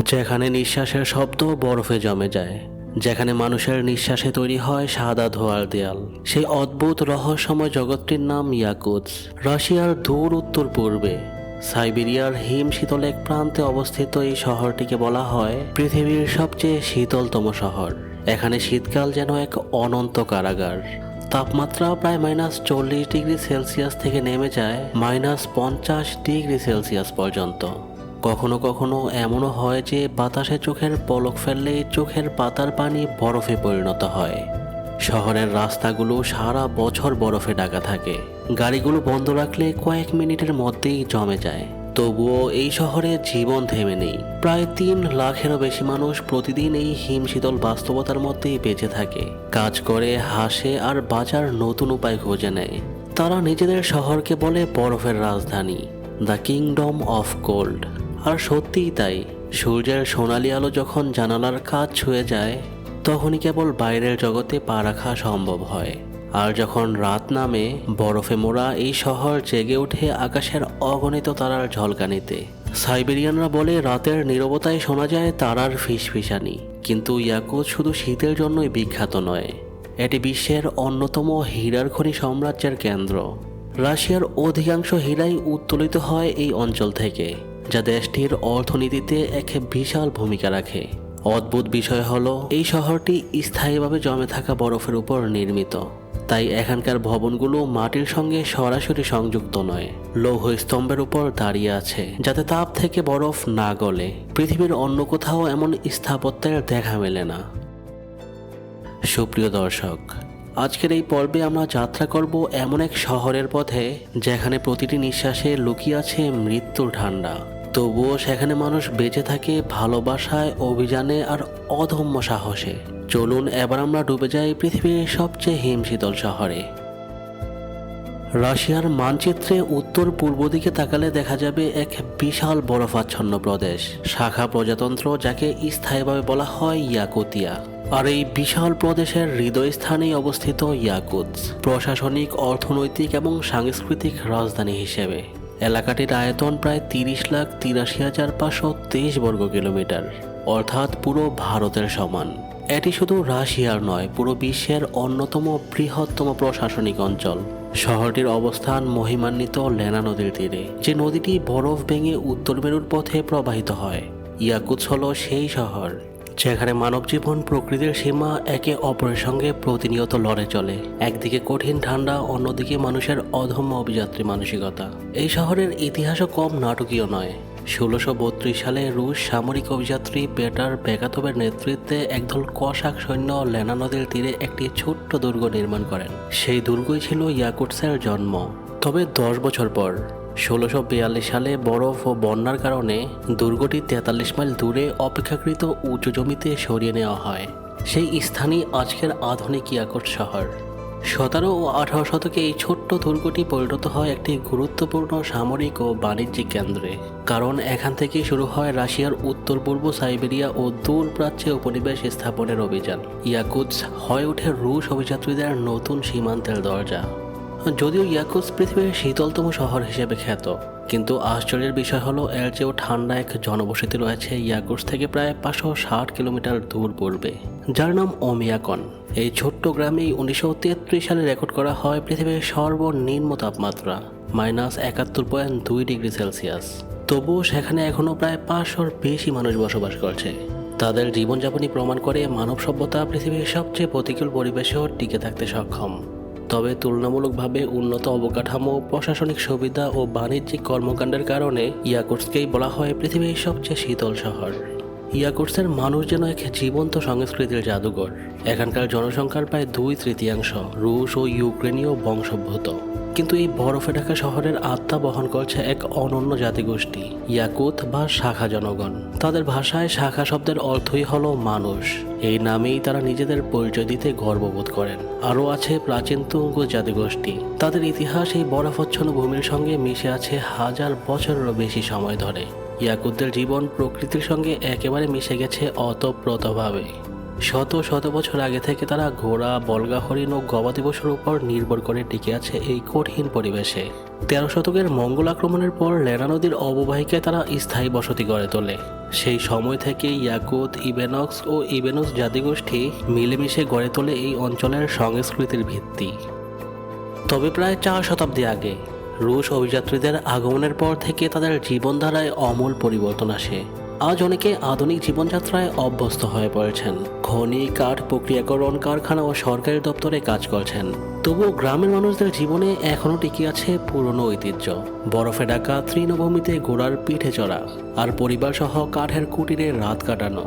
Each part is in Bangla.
যেখানে নিঃশ্বাসের শব্দ বরফে জমে যায়, যেখানে মানুষের নিঃশ্বাসে তৈরি হয় সাদা ধোয়ার দেয়াল। সেই অদ্ভুত রহস্যময় জগৎটির নাম ইয়াকুৎস রাশিয়ার দূর উত্তর পূর্বে, সাইবেরিয়ার হিম শীতল এক প্রান্তে অবস্থিত এই শহরটিকে বলা হয় পৃথিবীর সবচেয়ে শীতলতম শহর। এখানে শীতকাল যেন এক অনন্ত কারাগার। তাপমাত্রা প্রায় মাইনাস চল্লিশ ডিগ্রি সেলসিয়াস থেকে নেমে যায় মাইনাস পঞ্চাশ ডিগ্রি সেলসিয়াস পর্যন্ত। কখনো কখনো এমনও হয় যে বাতাসে চোখের পলক ফেললে চোখের পাতার পানি বরফে পরিণত হয়। শহরের রাস্তাগুলো সারা বছর বরফে ঢাকা থাকে। গাড়িগুলো বন্ধ রাখলে কয়েক মিনিটের মধ্যেই জমে যায়। তবুও এই শহরে জীবন থেমে নেই। প্রায় তিন লাখেরও বেশি মানুষ প্রতিদিন এই হিমশীতল বাস্তবতার মধ্যেই বেঁচে থাকে। কাজ করে, হাসে আর বাঁচার নতুন উপায় খুঁজে নেয়। তারা নিজেদের শহরকে বলে বরফের রাজধানী। দ্য কিংডম অফ কোল্ড আর সত্যিই তাই। সূর্যের সোনালি আলো যখন জানালার কাজ ছুঁয়ে যায়, তখনই কেবল বাইরের জগতে পা রাখা সম্ভব হয়। আর যখন রাত নামে, বরফে মোড়া এই শহর জেগে ওঠে আকাশের অগণিত তারার ঝলকানিতে। সাইবেরিয়ানরা বলে, রাতের নীরবতায় শোনা যায় তারার ফিসফিসানি। কিন্তু ইয়াকুত শুধু শীতের জন্যই বিখ্যাত নয়। এটি বিশ্বের অন্যতম হীরার খনি সাম্রাজ্যের কেন্দ্র। রাশিয়ার অধিকাংশ হীরাই উত্তোলিত হয় এই অঞ্চল থেকে। যা দেশটির অর্থনীতিতে এক বিশাল ভূমিকা রাখে। অদ্ভুত বিষয় হল, এই শহরটি স্থায়ীভাবে জমে থাকা বরফের উপর নির্মিত। তাই এখানকার ভবনগুলো মাটির সঙ্গে সরাসরি সংযুক্ত নয় লৌহ স্তম্ভের উপর দাঁড়িয়ে আছে, যাতে তাপ থেকে বরফ না গলে। পৃথিবীর অন্য কোথাও এমন স্থাপত্যের দেখা মেলে না। সুপ্রিয় দর্শক আজকের এই পর্বে আমরা যাত্রা করব এমন এক শহরের পথে, যেখানে প্রতিটি নিঃশ্বাসে লুকিয়ে আছে মৃত্যুর ঠান্ডা। তবুও সেখানে মানুষ বেঁচে থাকে ভালোবাসায়, অভিযানে আর অধম্য সাহসে। চলুন এবার আমরা ডুবে যাই পৃথিবীর সবচেয়ে হিমশীতল শহরে। রাশিয়ার মানচিত্রে উত্তর পূর্ব দিকে তাকালে দেখা যাবে এক বিশাল বরফাচ্ছন্ন প্রদেশ, শাখা প্রজাতন্ত্র যাকে স্থায়ীভাবে বলা হয় ইয়াকুতিয়া। আর এই বিশাল প্রদেশের হৃদয়স্থানেই অবস্থিত ইয়াকুৎস, প্রশাসনিক, অর্থনৈতিক এবং সাংস্কৃতিক রাজধানী হিসেবে। এলাকাটির আয়তন প্রায় তিরিশ লাখ তিরাশি হাজার পাঁচশো তেইশ বর্গ কিলোমিটার, অর্থাৎ পুরো ভারতের সমান। এটি শুধু রাশিয়ার নয়, পুরো বিশ্বের অন্যতম বৃহত্তম প্রশাসনিক অঞ্চল। শহরটির অবস্থান মহিমান্বিত লেনা নদীর তীরে, যে নদীটি বরফ ভেঙে উত্তর মেরুর পথে প্রবাহিত হয়। ইয়াকুৎস হল সেই শহর যেখানে মানব জীবন প্রকৃতির সীমা একে অপরের সঙ্গে প্রতিনিয়ত লড়ে চলে। একদিকে কঠিন ঠান্ডা, অন্যদিকে মানুষের অধম্য অভিযাত্রী মানসিকতা। এই শহরের ইতিহাসও কম নাটকীয় নয়। ষোলোশো বত্রিশ সালে রুশ সামরিক অভিযাত্রী পেটার বেকাতবের নেতৃত্বে একদল কষাক সৈন্য লেনা নদীর তীরে একটি ছোট্ট দুর্গ নির্মাণ করেন। সেই দুর্গই ছিল ইয়াকুটসের জন্ম। তবে দশ বছর পর ষোলোশো সালে বরফ ও বন্যার কারণে দুর্গটি তেতাল্লিশ মাইল দূরে অপেক্ষাকৃত উঁচু জমিতে সরিয়ে নেওয়া হয়। সেই স্থানই আজকের আধুনিক ইয়াকুট শহর। সতেরো ও আঠারো শতকে এই ছোট্ট দুর্গটি পরিণত হয় একটি গুরুত্বপূর্ণ সামরিক ও বাণিজ্যিক কেন্দ্রে। কারণ এখান থেকে শুরু হয় রাশিয়ার উত্তর পূর্ব সাইবেরিয়া ও দূর প্রাচ্যে উপনিবেশ স্থাপনের অভিযান। ইয়াকুৎস হয়ে ওঠে রুশ অভিযাত্রীদের নতুন সীমান্তের দরজা। যদিও ইয়াকুৎস পৃথিবীর শীতলতম শহর হিসেবে খ্যাত, কিন্তু আশ্চর্যের বিষয় হলো এর চেয়েও ঠান্ডা এক জনবসতি রয়েছে ইয়াকুটস থেকে প্রায় পাঁচশো ষাট কিলোমিটার দূর পূর্বে, যার নাম ওমিয়াকন। এই ছোট্ট গ্রামেই উনিশশো তেত্রিশ সালে রেকর্ড করা হয় পৃথিবীর সর্বনিম্ন তাপমাত্রা, মাইনাস একাত্তর পয়েন্ট দুই ডিগ্রি সেলসিয়াস। তবুও সেখানে এখনও প্রায় পাঁচশোর বেশি মানুষ বসবাস করছে। তাদের জীবনযাপনই প্রমাণ করে মানব সভ্যতা পৃথিবীর সবচেয়ে প্রতিকূল পরিবেশেও টিকে থাকতে সক্ষম। তবে তুলনামূলকভাবে উন্নত অবকাঠামো, প্রশাসনিক সুবিধা ও বাণিজ্যিক কর্মকাণ্ডের কারণে ইয়াকুটসকেই বলা হয় পৃথিবীর সবচেয়ে শীতল শহর। ইয়াকুটসের মানুষ যেন এক জীবন্ত সংস্কৃতির জাদুঘর। এখানকার জনসংখ্যার প্রায় দুই তৃতীয়াংশ রুশ ও ইউক্রেনীয় বংশোদ্ভূত। কিন্তু এই বরফে ঢাকা শহরের আত্মা বহন করছে এক অনন্য জাতিগোষ্ঠী, ইয়াকুত বা শাখা জনগণ। তাদের ভাষায় শাখা শব্দের অর্থই হলো মানুষ। এই নামেই তারা নিজেদের পরিচয় দিতে গর্ববোধ করেন। আরও আছে প্রাচীন তুঙ্গ জাতিগোষ্ঠী। তাদের ইতিহাস এই বরফচ্ছন্ন ভূমির সঙ্গে মিশে আছে হাজার বছরেরও বেশি সময় ধরে। ইয়াকুতদের জীবন প্রকৃতির সঙ্গে একেবারে মিশে গেছে অতপ্রতভাবে। শত শত বছর আগে থেকে তারা ঘোড়া বলগা হরিণ ও গবাদি পশুর উপর নির্ভর করে টিকে আছে এই কঠিন পরিবেশে। তেরো শতকের মঙ্গল আক্রমণের পর লেনা নদীর অববাহিকায় তারা স্থায়ী বসতি গড়ে তোলে। সেই সময় থেকে ইয়াকুত, ইবেনক্স ও ইবেনক্স জাতিগোষ্ঠী মিলেমিশে গড়ে তোলে এই অঞ্চলের সংস্কৃতির ভিত্তি। তবে প্রায় চার শতাব্দী আগে রুশ অভিযাত্রীদের আগমনের পর থেকে তাদের জীবনধারায় অমূল পরিবর্তন আসে। আজ অনেকে আধুনিক জীবনযাত্রায় অভ্যস্ত হয়ে পড়েছেন। খনি, কাঠ প্রক্রিয়াকরণ, কারখানা ও সরকারি দপ্তরে কাজ করছেন। তবুও গ্রামের মানুষদের জীবনে এখনও টিকে আছে পুরনো ঐতিহ্য। বরফে ঢাকা, তৃণভূমিতে ঘোড়ার পিঠে চড়া, আর পরিবার সহ কাঠের কুটিরে রাত কাটানো।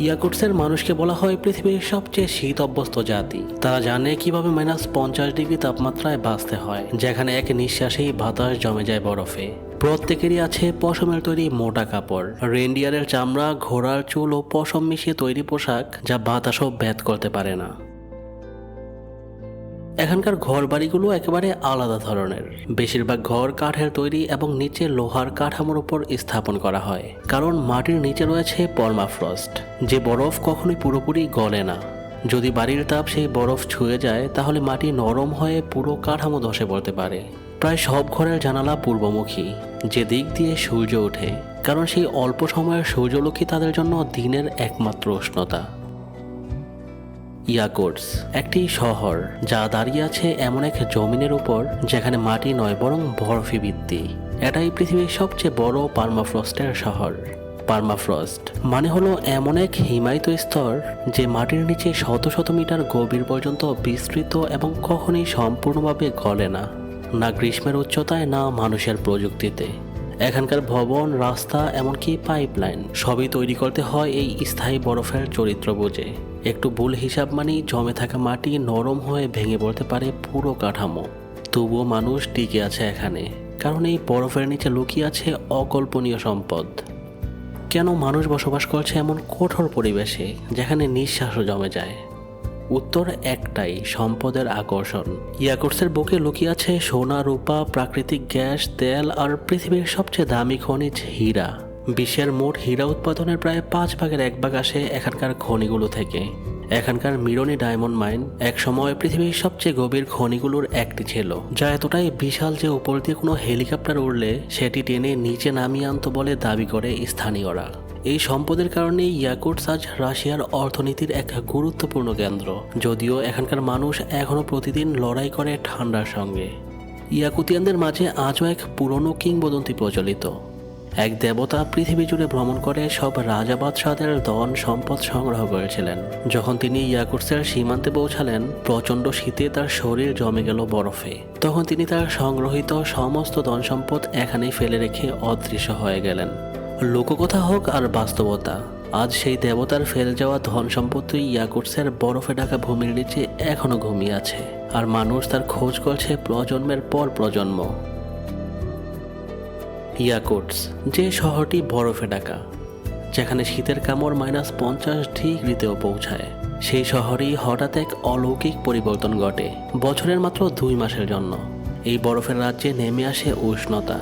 ইয়াকুটসের মানুষকে বলা হয় পৃথিবীর সবচেয়ে শীত অভ্যস্ত জাতি। তারা জানে কীভাবে মাইনাস পঞ্চাশ ডিগ্রি তাপমাত্রায় বাঁচতে হয়, যেখানে এক নিঃশ্বাসেই বাতাস জমে যায় বরফে। প্রত্যেকেরই আছে পশমের তৈরি মোটা কাপড়। রেন্ডিয়ারের চামড়া, ঘোড়ার চুল ও পশম মিশিয়ে তৈরি পোশাক যা বাতাসও ব্যাত করতে পারে না। এখানকার ঘর বাড়িগুলো একেবারে আলাদা ধরনের। বেশিরভাগ ঘর কাঠের তৈরি এবং নিচে লোহার কাঠামোর উপর স্থাপন করা হয়। কারণ মাটির নিচে রয়েছে পরমাফ্রস্ট, যে বরফ কখনোই পুরোপুরি গলে না। যদি বাড়ির তাপ সেই বরফ ছুঁয়ে যায়, তাহলে মাটি নরম হয়ে পুরো কাঠামো ধসে পড়তে পারে। প্রায় সব ঘরের জানালা পূর্বমুখী, যে দিক দিয়ে সূর্য ওঠে, কারণ সেই অল্প সময়ের সূর্যলক্ষ্মী তাদের জন্য দিনের একমাত্র উষ্ণতা। ইয়াকোটস, একটি শহর, যা দাঁড়িয়ে আছে এমন এক জমিনের উপর, যেখানে মাটি নয়, বরং বরফি ভিত্তি। এটাই পৃথিবীর সবচেয়ে বড় পার্মাফ্রস্টের শহর। পার্মাফ্রস্ট মানে হলো এমন এক হিমায়িত স্তর, যে মাটির নিচে শত শত মিটার গভীর পর্যন্ত বিস্তৃত এবং কখনোই সম্পূর্ণভাবে গলে না। না গ্রীষ্মের উচ্চতায়, না মানুষের প্রযুক্তিতে। এখানকার ভবন, রাস্তা, এমনকি পাইপলাইন সবই তৈরি করতে হয় এই স্থায়ী বরফের চরিত্র বুঝে। একটু ভুল হিসাব মানেই জমে থাকা মাটি নরম হয়ে ভেঙে পড়তে পারে পুরো কাঠামো। তবুও মানুষ টিকে আছে এখানে, কারণ এই বরফের নিচে লুকিয়ে আছে অকল্পনীয় সম্পদ। কেন মানুষ বসবাস করছে এমন কঠোর পরিবেশে, যেখানে নিঃশ্বাসও জমে যায়? উত্তর একটাই, সম্পদের আকর্ষণ। ইয়াকুটসের বুকে লুকিয়ে আছে সোনা, রূপা, প্রাকৃতিক গ্যাস, তেল আর পৃথিবীর সবচেয়ে দামি খনিজ হীরা। বিশ্বের মোট হীরা উৎপাদনের প্রায় পাঁচ ভাগের এক ভাগ আসে এখানকার খনিগুলো থেকে। এখানকার মিরনি ডায়মন্ড মাইন একসময় পৃথিবীর সবচেয়ে গভীর খনিগুলোর একটি ছিল, যা এতটাই বিশাল যে উপর দিয়ে কোনো হেলিকপ্টার উড়লে সেটি টেনে নিচে নামিয়ে আনতো বলে দাবি করে স্থানীয়রা। এই সম্পদের কারণে ইয়াকুটস আজ রাশিয়ার অর্থনীতির এক গুরুত্বপূর্ণ কেন্দ্র। যদিও এখানকার মানুষ এখনও প্রতিদিন লড়াই করে ঠান্ডার সঙ্গে। ইয়াকুতিয়ানদের মাঝে আজও এক পুরনো কিংবদন্তি প্রচলিত। এক দেবতা পৃথিবী জুড়ে ভ্রমণ করে সব রাজা বাদশাহদের ধন সম্পদ সংগ্রহ করেছিলেন। যখন তিনি ইয়াকুটসের সীমান্তে পৌঁছালেন, প্রচণ্ড শীতে তার শরীর জমে গেল বরফে। তখন তিনি তার সংগ্রহিত সমস্ত ধন সম্পদ এখানেই ফেলে রেখে অদৃশ্য হয়ে গেলেন। লোককথা হোক আর বাস্তবতা, আজ সেই দেবতার ফেলে যাওয়া ধন সম্পত্তি ইয়াকুটসের বরফে ঢাকা ভূমির নিচে এখনও ঘুমিয়ে আছে, আর মানুষ তার খোঁজ করছে প্রজন্মের পর প্রজন্ম। ইয়াকুটস, যে শহরটি বরফে ঢাকা, যেখানে শীতের কামড় মাইনাস পঞ্চাশ ডিগ্রিতেও পৌঁছায়, সেই শহরেই হঠাৎ এক অলৌকিক পরিবর্তন ঘটে, বছরের মাত্র দুই মাসের জন্য। এই বরফের রাজ্যে নেমে আসে উষ্ণতা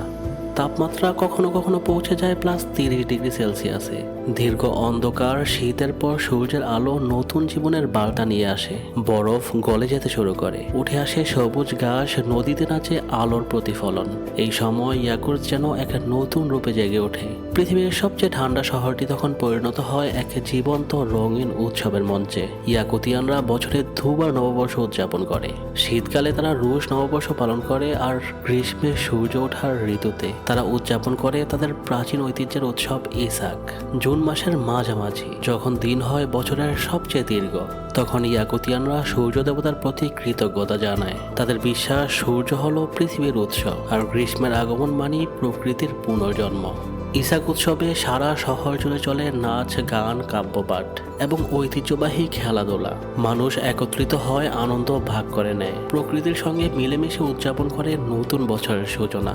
তাপমাত্রা কখনো কখনো পৌঁছে যায় প্লাস তিরিশ ডিগ্রি সেলসিয়াসে দীর্ঘ অন্ধকার, শীতের পর সূর্যের আলো নতুন জীবনের বার্তা নিয়ে আসে। বরফ গলে যেতে শুরু করে। উঠে আসে সবুজ ঘাস, নদীতে নাচে আলোর প্রতিফলন। এই সময় ইয়াকুর্স যেন এক নতুন রূপে জেগে ওঠে। পৃথিবীর সবচেয়ে ঠান্ডা শহরটি তখন পরিণত হয় এক জীবন্ত রঙিন উৎসবের মঞ্চে। ইয়াকুতিয়ানরা বছরে দুবার নববর্ষ উদযাপন করে। শীতকালে তারা রুশ নববর্ষ পালন করে আর গ্রীষ্মে সূর্য ওঠার ঋতুতে। তারা উদযাপন করে তাদের প্রাচীন ঐতিহ্যের উৎসব ইসাক। জুন মাসের মাঝামাঝি, যখন দিন হয় বছরের সবচেয়ে দীর্ঘ, তখন ইয়াকুতিয়ানরা সূর্য দেবতার প্রতি কৃতজ্ঞতা জানায়। তাদের বিশ্বাস, সূর্য হল পৃথিবীর উৎস আর গ্রীষ্মের আগমন মানেই প্রকৃতির পুনর্জন্ম। ইসাক উৎসবে সারা শহর জুড়ে চলে নাচ, গান, কাব্যপাঠ এবং ঐতিহ্যবাহী খেলাধুলা। মানুষ একত্রিত হয়, আনন্দ ভাগ করে নেয়। প্রকৃতির সঙ্গে মিলেমিশে উদযাপন করে নতুন বছরের সূচনা।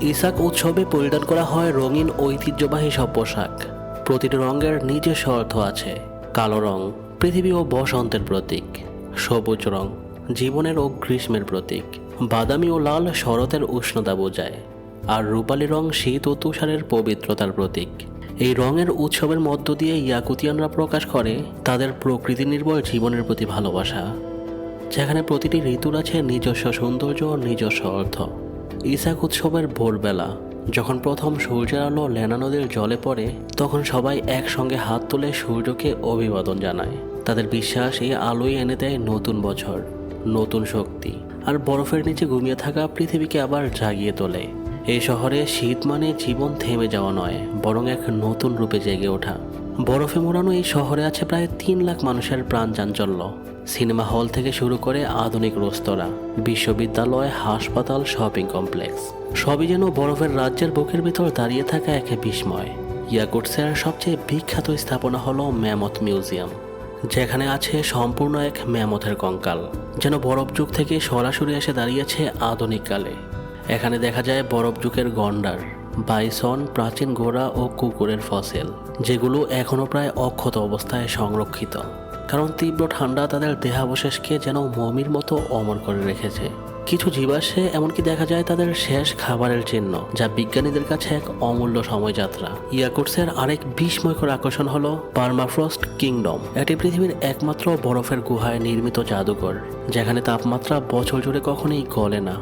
ইসাক উৎসবে পরিধান করা হয় রঙিন ঐতিহ্যবাহী সব পোশাক প্রতিটি রঙের নিজস্ব অর্থ আছে। কালো রং পৃথিবী ও বসন্তের প্রতীক। সবুজ রং জীবনের ও গ্রীষ্মের প্রতীক। বাদামি ও লাল শরতের উষ্ণতা বোঝায়। আর রূপালী রং শীত ও তুষারের পবিত্রতার প্রতীক। এই রঙের উৎসবের মধ্য দিয়ে ইয়াকুতিয়ানরা প্রকাশ করে তাদের প্রকৃতি নির্ভর জীবনের প্রতি ভালোবাসা। যেখানে প্রতিটি ঋতুর আছে নিজস্ব সৌন্দর্য ও নিজস্ব অর্থ। ইসাক উৎসবের ভোরবেলা যখন প্রথম সূর্যের আলো লেনা নদীর জলে পড়ে, তখন সবাই একসঙ্গে হাত তুলে সূর্যকে অভিবাদন জানায়। তাদের বিশ্বাস এই আলোই এনে দেয় নতুন বছর, নতুন শক্তি, আর বরফের নিচে ঘুমিয়ে থাকা পৃথিবীকে আবার জাগিয়ে তোলে। এই শহরে শীত মানে জীবন থেমে যাওয়া নয়, বরং এক নতুন রূপে জেগে ওঠা। বরফে মোড়ানো এই শহরে আছে প্রায় তিন লাখ মানুষের প্রাণ চাঞ্চল্য। সিনেমা হল থেকে শুরু করে আধুনিক রেস্তোরাঁ, বিশ্ববিদ্যালয়, হাসপাতাল, শপিং কমপ্লেক্স, সবই যেন বরফের রাজ্যের বুকের ভিতর দাঁড়িয়ে থাকা এক বিস্ময়। ইয়াকুটসের সবচেয়ে বিখ্যাত স্থাপনা হল ম্যামথ মিউজিয়াম, যেখানে আছে সম্পূর্ণ এক ম্যামথের কঙ্কাল, যেন বরফ যুগ থেকে সরাসরি এসে দাঁড়িয়েছে আধুনিক কালে। এখানে দেখা যায় বরফ যুগের গন্ডার, বাইসন, প্রাচীন ঘোড়া ও কুকুরের ফসিল, যেগুলো এখনও প্রায় অক্ষত অবস্থায় সংরক্ষিত। কারণ তীব্র ঠান্ডা তাদের দেহাবশেষকে যেন মমির মতো অমর করে রেখেছে। কিছু জীবাশ্মে এমনকি দেখা যায় তাদের শেষ খাবারের চিহ্ন, যা বিজ্ঞানীদের কাছে এক অমূল্য সময়যাত্রা। ইয়াকুটসের আরেক বিস্ময়কর আকর্ষণ হল পার্মাফ্রস্ট কিংডম। এটি পৃথিবীর একমাত্র বরফের গুহায় নির্মিত জাদুঘর, যেখানে তাপমাত্রা বছর জুড়ে কখনোই গলে না।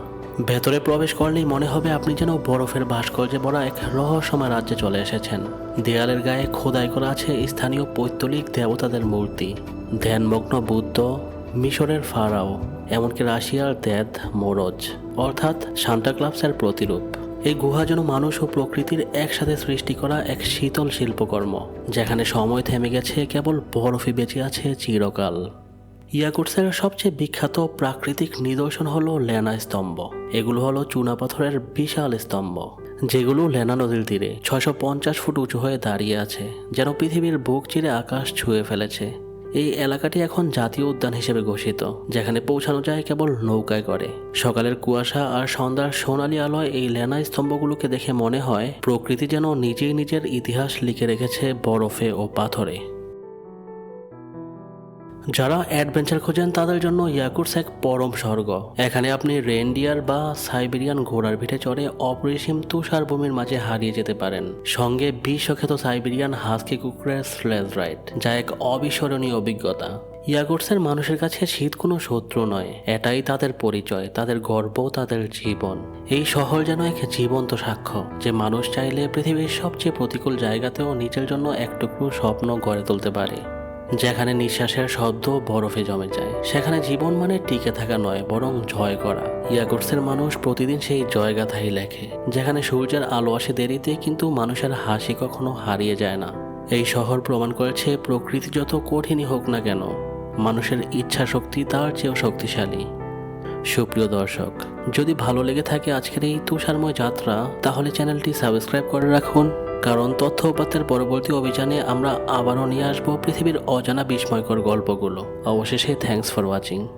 ভেতরে প্রবেশ করলেই মনে হবে আপনি যেন বরফের ভাস্কর্যে ভরা এক রহস্যময় রাজ্যে চলে এসেছেন। দেয়ালের গায়ে খোদাই করা আছে স্থানীয় পৈতলিক দেবতাদের মূর্তি। ধ্যানমগ্ন বুদ্ধ, মিশরের ফারাও, এমনকি রাশিয়ার দেদ, মোরজ, অর্থাৎ সান্টাক্লাপসের প্রতিরূপ। এই গুহা যেন মানুষ ও প্রকৃতির একসাথে সৃষ্টি করা এক শীতল শিল্পকর্ম, যেখানে সময় থেমে গেছে কেবল বরফে বেঁচে আছে চিরকাল। ইয়াকুটসের সবচেয়ে বিখ্যাত প্রাকৃতিক নিদর্শন হলো লেনা স্তম্ভ। এগুলো হলো চুনাপাথরের বিশাল স্তম্ভ, যেগুলো লেনা নদীর তীরে ছয়শো পঞ্চাশ ফুট উঁচু হয়ে দাঁড়িয়ে আছে, যেন পৃথিবীর বুক চিরে আকাশ ছুঁয়ে ফেলেছে। এই এলাকাটি এখন জাতীয় উদ্যান হিসেবে ঘোষিত, যেখানে পৌঁছানো যায় কেবল নৌকায় করে। সকালের কুয়াশা আর সন্ধ্যার সোনালী আলোয় এই লেনা স্তম্ভগুলোকে দেখে মনে হয়, প্রকৃতি যেন নিজেই নিজের ইতিহাস লিখে রেখেছে বরফে ও পাথরে। যারা অ্যাডভেঞ্চার খোঁজেন তাদের জন্য ইয়াকুটস এক পরম স্বর্গ। এখানে আপনি রেনডিয়ার বা সাইবেরিয়ান ঘোড়ার পিঠে চড়ে অপরিসীম তুষার ভূমির মাঝে হারিয়ে যেতে পারেন। সঙ্গে বিশ্বখ্যাত সাইবেরিয়ান হাস্কি কুকুরের স্লেজ রাইড, যা এক অবিস্মরণীয় অভিজ্ঞতা। ইয়াগুটসের মানুষের কাছে শীত কোনো শত্রু নয়, এটাই তাদের পরিচয়, তাদের গর্ব, তাদের জীবন। এই শহর যেন এক জীবন্ত সাক্ষ্য, যে মানুষ চাইলে পৃথিবীর সবচেয়ে প্রতিকূল জায়গাতেও নিজের জন্য একটুকু স্বপ্ন গড়ে তুলতে পারে। যেখানে নিঃশ্বাসের শব্দ বরফে জমে যায়, সেখানে জীবন মানে টিকে থাকা নয়, বরং জয় করা। ইয়াগুটসের মানুষ প্রতিদিন সেই জয়গাথাই লেখে, যেখানে সূর্যের আলো আসে দেরিতে কিন্তু মানুষের হাসি কখনো হারিয়ে যায় না। এই শহর প্রমাণ করেছে, প্রকৃতি যত কঠিনই হোক না কেন, মানুষের ইচ্ছা শক্তি তার চেয়েও শক্তিশালী। সুপ্রিয় দর্শক, যদি ভালো লেগে থাকে আজকের এই তুষারময় যাত্রা, তাহলে চ্যানেলটি সাবস্ক্রাইব করে রাখুন। কারণ তথ্য উপাত্তের পরবর্তী অভিযানে আমরা আবারও নিয়ে আসব পৃথিবীর অজানা বিস্ময়কর গল্পগুলো। অবশেষে থ্যাংকস ফর ওয়াচিং